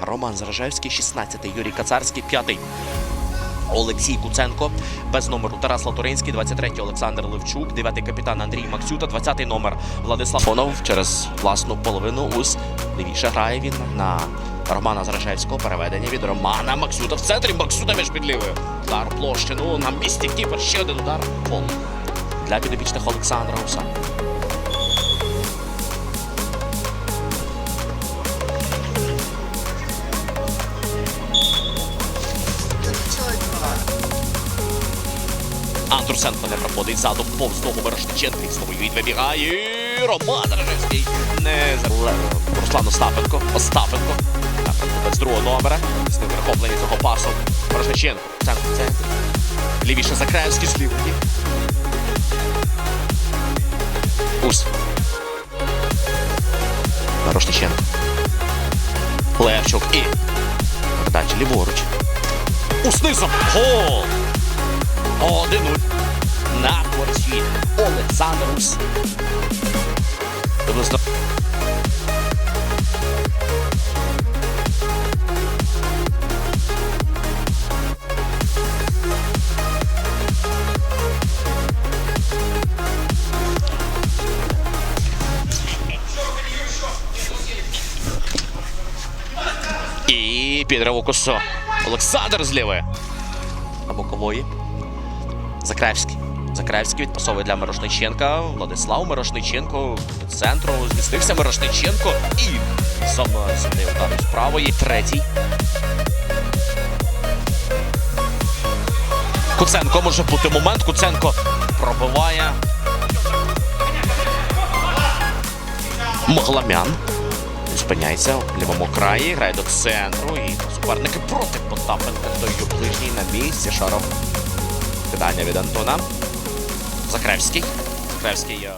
Роман Заражевський, 16-й, Юрій Кацарський, 5-й. Олексій Куценко, без номеру Тарас Латуринський, 23-й Олександр Левчук, 9-й капітан Андрій Максюта, 20-й номер Владислав Фонов через власну половину ус лівіше грає він на Романа Заражевського. Переведення від Романа Максюта в центрі. Максюта між під лівою. Удар площину на місці кіпер. Ще один удар. Фол для підопічних Олександра Уса. Андрусенко не проходить задом повз ногу Мирошниченка і знову від вибігає. Роман Рожевський не Руслан Остапенко. Остапенко. Без другого номера. З ним перехоплення цього пасу. Мирошниченко. Центр в центрі. Лівіше Закраївський з лівої. Ус. Мирошниченко. Левчук і передача ліворуч. Ус низом. Гол! 1-0 на від Олександр Ус. І підриву косо. Олександр з лівої. На бокової. Закраївський. Закраївський відпасовує для Мирошниченка. Владислав Мирошниченко до центру. Змістився Мирошниченко і сам сюди удар з правої. Третій. Куценко може бути момент. Куценко пробиває. Мгламян. Зупиняється в лівому краї, грає до центру і суперники проти Потапенка. Той ближній на місці. Шаров. Питання від Антона. Закревський. Закревський.